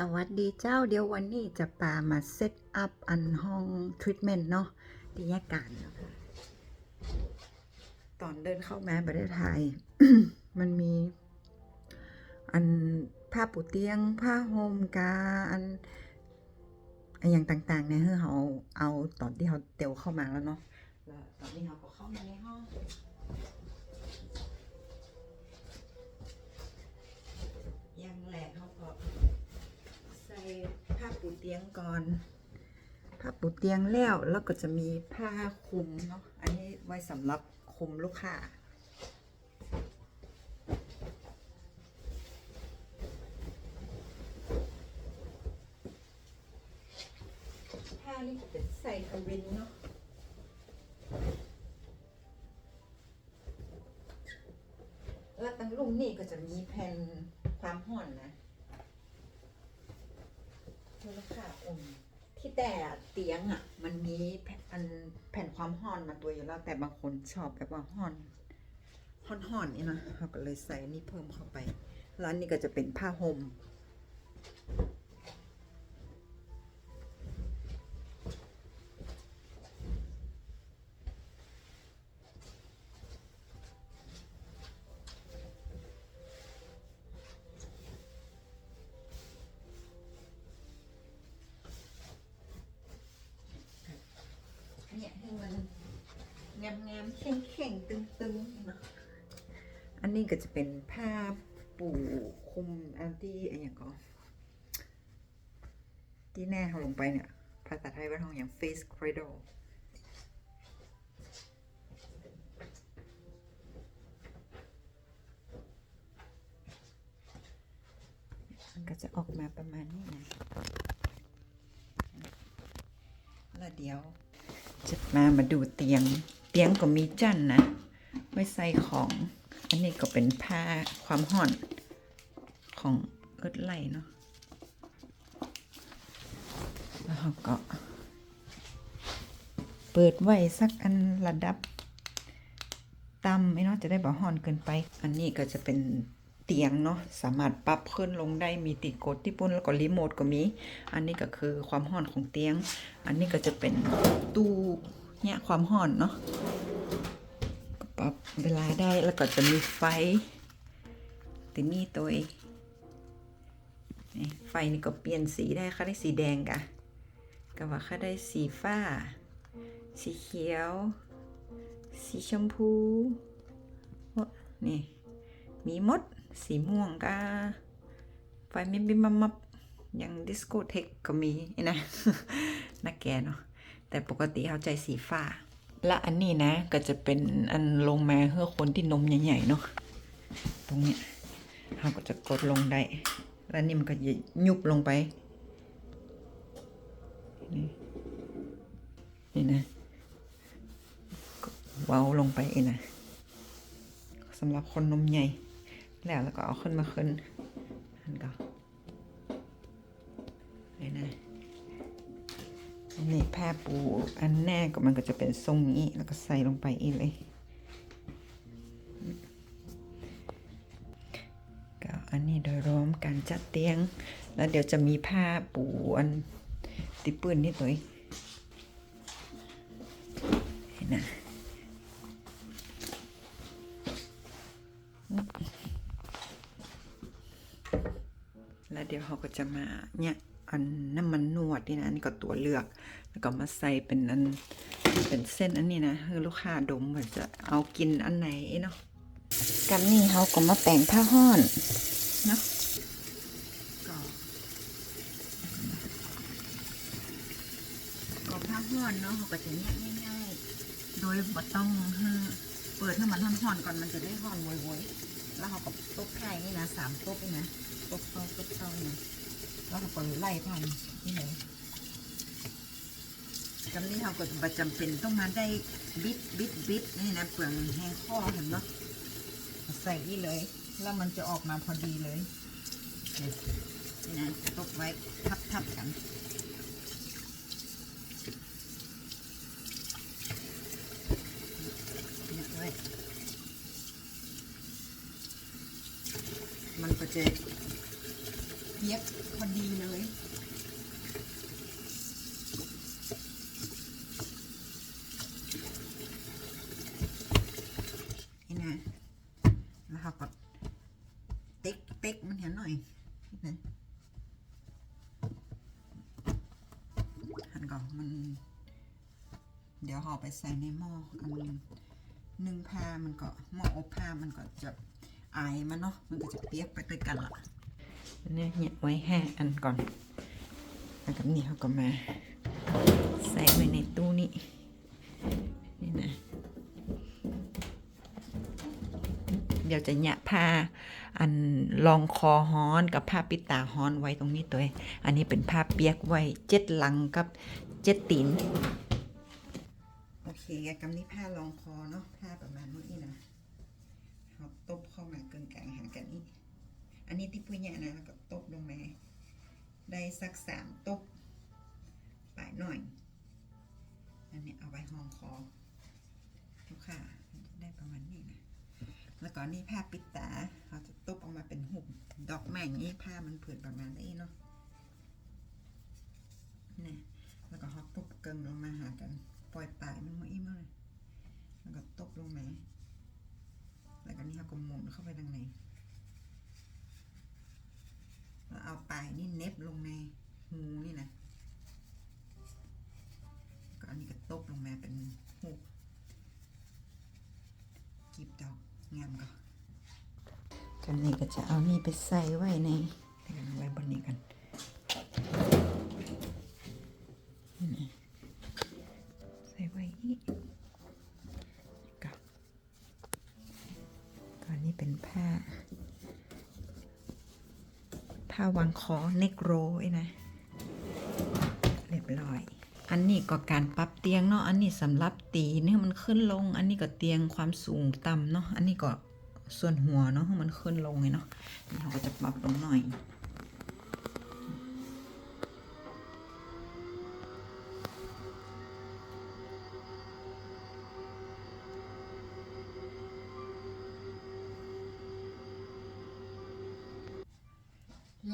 สวัสดีเจ้าเดี๋ยววันนี้จะปามาเซตอัพอันห้องทรีทเมนต์เนาะที่แยกกันตอนเดินเข้ามาประเทศไทย มันมี อันผ้าปูเตียง ผ้าห่มกาอันอันอย่างต่างๆเนี่ยคือเขาเอาตอนที่เขาเตียวเข้ามาแล้วเนาะแล้วตอนนี้เขาก็เข้ามาในห้องแรกเขาก็ใส่ผ้าปูเตียงก่ อนผ้าปูเตียงแล้วแล้วก็จะมีผ้าคลุมเนาะอันนี้ไว้สำหรับคลุมลูกค้าผ้านี่จะเป็นใส่กระเวนเนาะแล้วตั้งลุ่มนี่ก็จะมีแผ่นความห่อนนะ มูลค่าอมที่แต่เตียงอะ มันมีแผ่นอันแผ่นความห่อนมาตัวอยู่แล้วแต่บางคนชอบแบบว่าห่อนห่อนห่อนๆนี่นะเขาก็เลยใส่นี่เพิ่มเข้าไป แล้วนี่ก็จะเป็นผ้าห่ม งามๆแข็งๆตึงๆเนาะอันนี้ก็จะเป็นผ้าปูคุมอันที่อะไรอย่างก็ที่แน่เขาลงไปเนี่ย ภาษาไทยว่าทองอย่าง face cradle มันก็จะออกมาประมาณนี้นะแล้วเดี๋ยวจะมามาดูเตียง เตียงก็มีจั่นนะ ไว้ใส่ของ อันนี้ก็เป็นผ้าความห่อนของเอิดไหลเนาะแล้วเราก็ เปิดไว้สักอันระดับต่ำไม่เนาะจะได้บ่ห่อนเกินไป อันนี้ก็จะเป็นเตียงเนาะสามารถปรับขึ้นลงได้มีติดกดที่ปุ่นแล้วก็รีโมทก็มี อันนี้ก็คือความห่อนของเตียง อันนี้ก็จะเป็นตู้ เนี่ยความห่อนเนาะปรับเวลาได้แล้วก็จะมีไฟตินี่ตัวไฟนี่ก็เปลี่ยนสีได้ค่ะได้สีแดงกะก็ว่าค่ะได้สีฟ้า สีเขียว สีชมพูนี่มีมดสีม่วงก็ไฟมิบมิบมับมับอย่างดิสโกเทคก็มีนะนักแกเนาะ แต่ปกติเขาใจสีฟ้า และอันนี้นะก็จะเป็นอันลงมาเพื่อคนที่นมใหญ่ๆเนาะตรงเนี้ยเราก็จะกดลงได้ แล้วนี่มันก็จะยุบลงไป นี่นี่นะเว้าลงไปเองนะสำหรับคนนมใหญ่ แล้วแล้วก็เอาขึ้นมาขึ้นอันก็ นนี้ผ้าปูอันแรกก็มันก็จะเป็นทรงนี้ แล้วก็ใส่ลงไปอีกเลย ก็อันนี้โดยรวมการจัดเตียง แล้วเดี๋ยวจะมีผ้าปูอันติปืนนี่ตัวเองเห็นนะแล้วเดี๋ยวเขาก็จะมาเนี่ย อันน้ำมันนวดนี่นะอันนี้ก็ตัวเลือก แล้วก็มาใส่เป็นอันเป็นเส้นอันนี้นะคือลูกค้าดมว่าจะเอากินอันไหนเนาะกับนี่เขาก็มาแต่งผ้าห้อนเนาะก็ก็ผ้าห้อนเนาะเขาก็จะเนี่ยง่ายๆ โดยบ่ต้องให้เปิดให้มันห่อนๆก่อนมันจะได้ห่อนไวๆแล้วเขาก็ตบไข่นี่นะสามตบนี่นะตบเข้าตบเข้าเนี่ย แล้วเขาก็ไล่ผ่านนี่เลยจำนี้เขาก็ประจำเป็นต้องมาได้บิดบิดบิดนี่นะเปลืองแห้งข้อเห็นเนาะใส่นี่เลย แล้วมันจะออกมาพอดีเลยนี่นะตบไว้ทับทับกันมันก็จะ เปียกพอดีเลย นี่นะแล้วเขาก็เต็กเต็กมันเห็นหน่อยนี่นะหันก่อนมัน เดี๋ยวเอไปใส่ในหม้ออันนึ่งผ้ามันก็หม้ออบผ้ามันก็จะอายมันเนาะมันก็จะเปียกไปด้วยกันละ เนี่ยเนี่ยไว้แห้อันก่อนแล้วก็นี่เขาก็มา ใส่ไว้ในตู้นี้นี่นะเดี๋ยวจะหยะผ้าอันรองคอฮ้อนกับผ้าปิดตาฮ้อนไว้ตรงนี้ตัวเองอันนี้เป็นผ้าเปียกไว้เจ็ดหลังกับเจ็ดตีนโอเคกำนี้ผ้ารองคอเนาะผ้าประมาณนี้นะเขาตบเข้ามาเกินกลางหากันนี้ อันนี้ที่ปุ้ยเนี่ยนะก็ตบลงมาได้สักสามตบปลายหน่อย อันนี้เอาไว้ห้องคอลูกค่ะได้ประมาณนี้นะแล้วก็นี่ผ้าปิดตาเราจะตบออกมาเป็นหุ่มดอกไม้อย่างนี้ผ้ามันผืนประมาณนี้เนาะนี่แล้วก็เขาตบเกิงลงมาหากัน ปล่อยปลายมันมาอีกมั้งแล้วก็ตบลงมาแล้วก็นี่เขาก็หมุนเข้าไปทางในแล้วเอา ปลายนี่เน็บลงในหูนี่นะก็อันนี้ก็ตบลงมาเป็นหูกีบดอกงามก็กันนี้ก็จะเอานี่ไปใส่ไว้ใน ถ้าวางคอเนกโรไอ้นะ เรียบร้อย อันนี้ก็การปรับเตียงเนาะ อันนี้สำหรับตีเนี่ยมันขึ้นลง อันนี้ก็เตียงความสูงต่ำเนาะ อันนี้ก็ส่วนหัวเนาะมันขึ้นลงไงเนาะนี่เราก็จะปรับลงหน่อย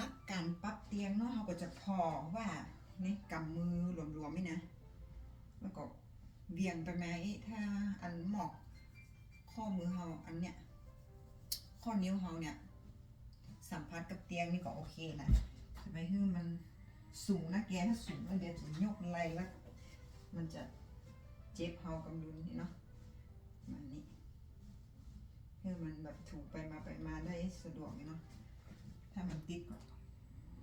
ลักการปรับเตียงเนาะเราก็จะพอว่านี่กำมือหลวมๆไม่นะ แล้วก็เบี่ยงไปไหมถ้าอันหมอกข้อมือเราอันเนี้ยข้อนิ้วเราเนี่ยสัมผัสกับเตียงนี่ก็โอเคแหละแต่ไปคือมันสูงนะแกถ้าสูงแล้วเดี๋ยวจะยกไหลแล้วมันจะเจ็บเฮากำลุนนี่เนาะมันนี่เพื่อมันแบบถูกไปมาไปมาได้สะดวกเนาะ ถ้ามันติดก็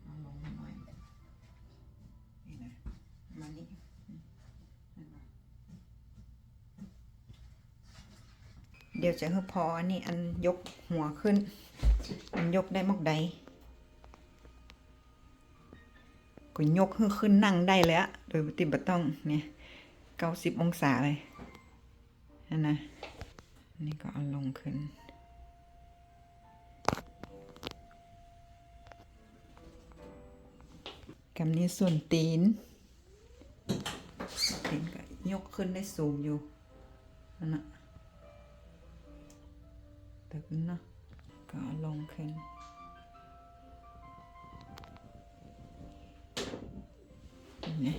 เอาลงหน่อยนี่นะมานี่เห็นปะเดี๋ยวจะให้พออันนี้อันยกหัวขึ้นมันยกได้มากใดก็ยกให้ขึ้นนั่งได้เลยอะโดยปฏิบัติต้องเนี่ยเก้าสิบองศาเลยนั่นนะนนี่ก็เอาลงขึ้น กำนี้ส่วนตีน ตีนก็ยกขึ้นได้สูงอยู่นั่นนะตึกนะก็เอาลงขึ้นนี่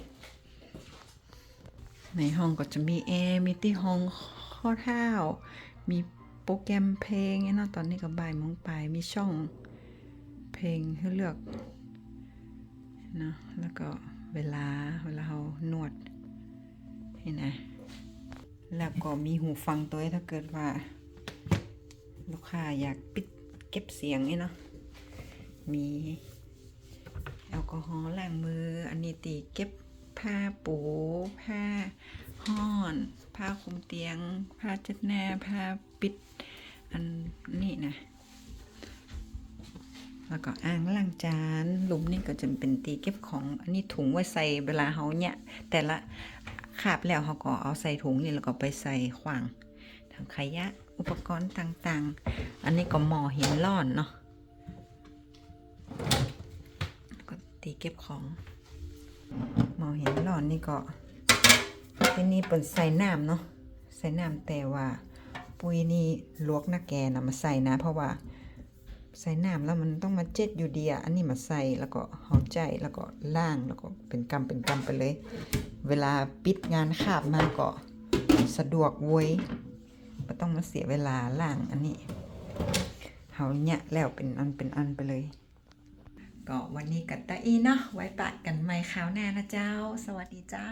ในห้องก็จะมีแอร์ มีที่ห้องข้อเท้า มีโปรแกรมเพลงเนาะตอนนี้ก็บ่ายมงไปลายมีช่องเพลงให้เลือก เนาะแล้วก็เวลาเวลาเรานวดเห็นไหมแล้วก็มีหูฟังตัวถ้าเกิดว่า ลูกค้าอยากปิดเก็บเสียงนี่เนาะมีแอลกอฮอล์ล้างมือ อันนี้ตีเก็บผ้าปูผ้าห่อน ผ้าคลุมเตียง ผ้าเช็ดหน้าผ้าปิด อันนี้นะ แล้วก็อ่างล้างจานหลุมนี่ก็จะเป็นตีเก็บของอันนี้ถุงไว้ใส่เวลาเขาเนี่ย แต่ละขาบแล้วเขาก็เอาใส่ถุงนี่แล้วก็ไปใส่ขวางทางขยะอุปกรณ์ต่างๆ อันนี้ก็หมอหินร่อนเนาะก็ตีเก็บของหมอหินร่อนนี่ก็ที่นี่เป็นใส่น้ำเนาะใส่น้ำแต่ว่าปุยนี่ลวกหน้าแกนะมาใส่นะ เพราะว่า ใส่น้ำแล้วมันต้องมาเจ็ดอยู่ดีอะอันนี้มาใส่แล้วก็หอมใจแล้วก็ล่างแล้วก็เป็นกำเป็นกำไปเลย เวลาปิดงานขาบมาก็สะดวกเว้ยไม่ต้องมาเสียเวลาล่างอันนี้เฮาเนี่ยแล้วเป็นอันเป็นอันไปเลย ก็วันนี้กัตตาอีเนาะไว้ปะกันใหม่คราวหน้านะเจ้า สวัสดีเจ้า